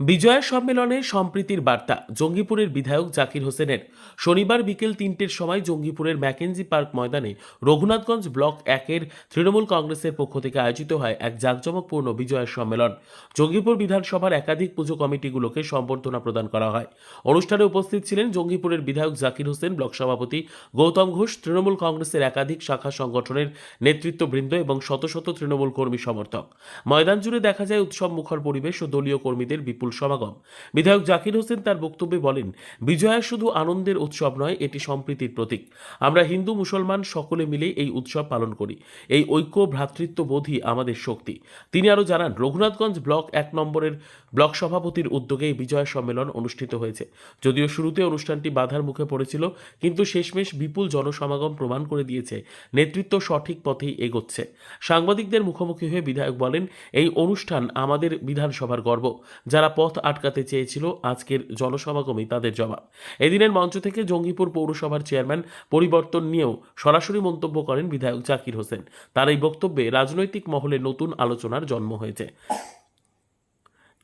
বিজয়া সম্মেলনে সম্প্রীতির বার্তা, জঙ্গিপুরের বিধায়ক জাকির হোসেনের। শনিবার বিকেল তিনটের সময় জঙ্গিপুরের ম্যাকেনজি পার্ক ময়দানে রঘুনাথগঞ্জ ব্লক একের তৃণমূল কংগ্রেসের পক্ষ থেকে আয়োজিত হয় এক জাঁকজমকপূর্ণ বিজয়া সম্মেলন। জঙ্গিপুর বিধানসভার একাধিক পুজো কমিটিগুলোকে সম্বর্ধনা প্রদান করা হয়। অনুষ্ঠানে উপস্থিত ছিলেন জঙ্গিপুরের বিধায়ক জাকির হোসেন, ব্লক সভাপতি গৌতম ঘোষ, তৃণমূল কংগ্রেসের একাধিক শাখা সংগঠনের নেতৃত্ববৃন্দ এবং শত শত তৃণমূল কর্মী সমর্থক। ময়দান জুড়ে দেখা যায় উৎসব মুখর পরিবেশ ও দলীয় কর্মীদের বিপুল সমাগম। বিধায়ক জাকির হোসেন তার বক্তব্যে বলেন, বিজয়া শুধু আনন্দের উৎসব নয়, এটি সম্প্রীতির প্রতীক। আমরা হিন্দু মুসলমান সকলে মিলে এই উৎসব পালন করি। এই ঐক্য ভ্রাতৃত্ববোধই আমাদের শক্তি। তিনি আরও জানান, রঘুনাথগঞ্জ ব্লক এক নম্বরের ব্লক সভাপতির উদ্যোগে এই বিজয় সম্মেলন অনুষ্ঠিত হয়েছে। যদিও শুরুতে অনুষ্ঠানটি বাধার মুখে পড়েছিল, কিন্তু শেষমেশ বিপুল জনসমাগম প্রমাণ করে দিয়েছে, নেতৃত্ব সঠিক পথেই এগোচ্ছে। সাংবাদিকদের মুখোমুখি হয়ে বিধায়ক বলেন, এই অনুষ্ঠান আমাদের বিধানসভার গর্ব। যারা পথ আটকাতে চেয়েছিল আজকের জনসমাগমই তাদের জবাব। এদিনের মঞ্চ থেকে জঙ্গিপুর পৌরসভার চেয়ারম্যান পরিবর্তন নিয়েও সরাসরি মন্তব্য করেন বিধায়ক জাকির হোসেন। তার এই বক্তব্যে রাজনৈতিক মহলে নতুন আলোচনার জন্ম হয়েছে।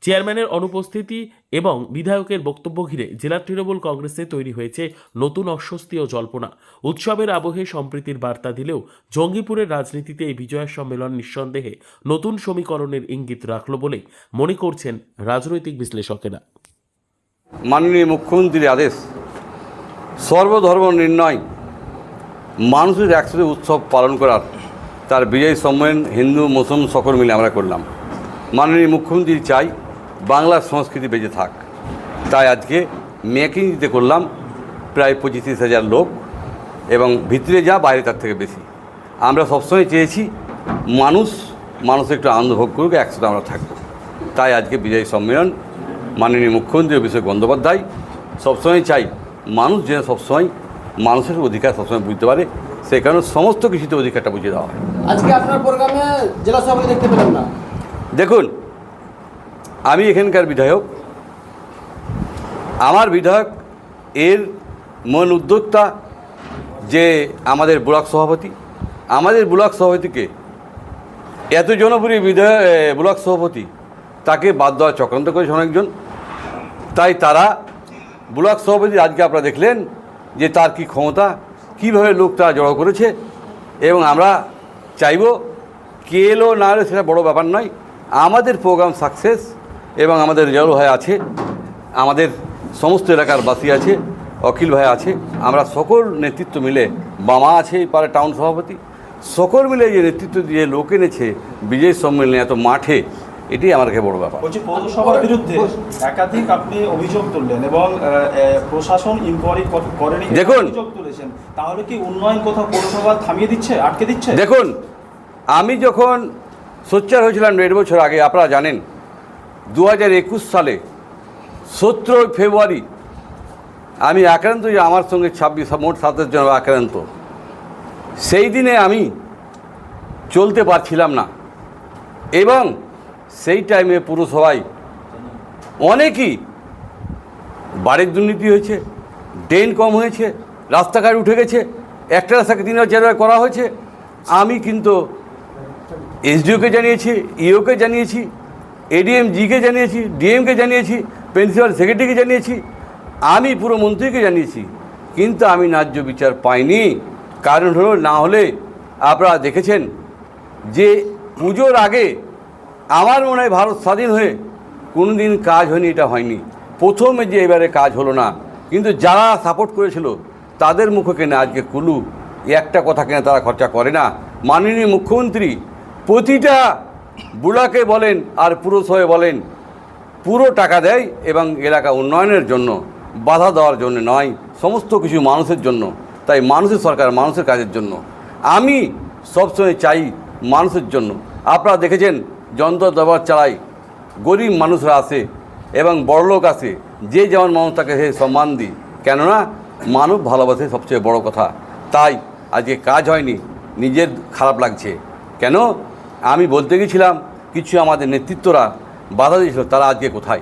চেয়ারম্যানের অনুপস্থিতি এবং বিধায়কের বক্তব্য ঘিরে জেলা তৃণমূল কংগ্রেসে তৈরি হয়েছে নতুন অস্বস্তি ও জল্পনা। উৎসবের আবহে সম্প্রীতির বার্তা দিলেও জঙ্গিপুরের রাজনীতিতে এই বিজয় সম্মেলন নিঃসন্দেহে নতুন সমীকরণের ইঙ্গিত রাখল বলে মনে করছেন রাজনৈতিক বিশ্লেষকেরা। মাননীয় মুখ্যমন্ত্রীর আদেশ, সর্বধর্ম নির্ণয়, মানুষের একসাথে উৎসব পালন করার, তার বিজয় সম্মেলন হিন্দু মুসলিম সকল মিলে আমরা করলাম। মাননীয় মুখ্যমন্ত্রী চাই বাংলার সংস্কৃতি বেঁচে থাক। তাই আজকে মেকিংতে করলাম প্রায় পঁচিশ তিরিশ হাজার লোক এবং ভিতরে যা বাইরে তার থেকে বেশি। আমরা সবসময় চেয়েছি মানুষ মানুষ একটু আনন্দ ভোগ করুক একসাথে আমরা থাকব। তাই আজকে বিজয় সম্মেলন মাননীয় মুখ্যমন্ত্রী অভিষেক বন্দ্যোপাধ্যায় সবসময় চাই মানুষ যেন সবসময় মানুষের অধিকার সবসময় বুঝতে পারে সেই কারণে সমস্ত কিছুতে অধিকারটা বুঝিয়ে দেওয়া হয়। আজকে আপনার প্রোগ্রামে জেলা সভাপতি দেখতে পেলাম না। দেখুন আমি এখানকার বিধায়ক। আমার বিধায়ক, এর মন উদ্যোক্তা যে আমাদের ব্লক সভাপতি। আমাদের ব্লক সভাপতিকে এত জনপ্রিয় বিধায়ক ব্লক সভাপতি, তাকে বাদ দেওয়া চক্রান্ত করেছে অনেকজন। তাই তারা ব্লক সভাপতি আজকে আপনারা দেখলেন যে তার কি ক্ষমতা, কীভাবে লোক তারা জড়ো করেছে। এবং আমরা চাইব কে এলো না এলো সেটা বড় ব্যাপার নয়। আমাদের প্রোগ্রাম সাকসেস এবং আমাদের রেজাল্ট ভাই আছে আমাদের সমস্ত এলাকার বাসী আছে অখিল ভাই আছে আমরা সকল নেতৃত্ব মিলে বামা আছে এই পারে টাউন সভাপতি সকল মিলে যে নেতৃত্ব দিয়ে লোক এনেছে বিজয় সম্মেলনে এত মাঠে এটাই আমার কাছে বড় ব্যাপার। বলছি পৌরসভার বিরুদ্ধে একাধিক আপনি অভিযোগ তুললেন এবং প্রশাসন ইনকোয়ারি করেনি দেখুন। অভিযোগ তুলেছেন। তাহলে কি উন্নয়ন কোথাও পৌরসভা থামিয়ে দিচ্ছে আটকে দিচ্ছে? দেখুন আমি যখন সোচ্চার হয়েছিলাম দেড় বছর আগে আপনারা জানেন দু একুশ সালে সতেরোই ফেব্রুয়ারি আমি আক্রান্ত যে আমার সঙ্গে ছাব্বিশ, মোট সাতাশ জন আক্রান্ত। সেই দিনে আমি চলতে পারছিলাম না। এবং সেই টাইমে পুরসভায় অনেকই বাড়ির দুর্নীতি হয়েছে, ড্রেন কম হয়েছে, রাস্তাঘাট উঠে গেছে, একটা রাস্তাকে তিন হাজার করা হয়েছে। আমি কিন্তু এসডিওকে জানিয়েছি, ইওকে জানিয়েছি এডিএম জিকে জানিয়েছি ডিএমকে জানিয়েছি প্রিন্সিপাল সেক্রেটারিকে জানিয়েছি, আমি পুরো মন্ত্রীকে জানিয়েছি, কিন্তু আমি ন্যায্য বিচার পাইনি। কারণ হলো, না হলে আপনারা দেখেছেন যে পুজোর আগে আমার মনে হয় ভারত স্বাধীন হয়ে কোনো দিন কাজ হয়নি, এটা হয়নি। প্রথমে যে এবারে কাজ হলো না, কিন্তু যারা সাপোর্ট করেছিল, তাদের মুখে কেনা আজকে কুলু? একটা কথা কেনা তারা খরচা করে না? মাননীয় মুখ্যমন্ত্রী প্রতিটা বুড়াকে বলেন আর পুরসভায় বলেন, পুরো টাকা দেয় এবং এলাকা উন্নয়নের জন্য, বাধা দেওয়ার জন্য নয়, সমস্ত কিছু মানুষের জন্য, তাই মানুষের সরকার মানুষের কাজের জন্য। আমি সবসময় চাই মানুষের জন্য। আপনারা দেখেছেন, যন্ত্র দবার চালাই গরিব মানুষরা আসে এবং বড়লোক আসে, যে যেমন মানুষ তাকে সে সম্মান দিই। কেননা, মানব ভালোবাসে সবচেয়ে বড় কথা। তাই আজকে কাজ হয়নি, নিজের খারাপ লাগছে। কেন? আমি বলতে গেছিলাম কিছু আমাদের নেতৃত্বরা বাধা দিয়েছিল তারা আজকে কোথায়?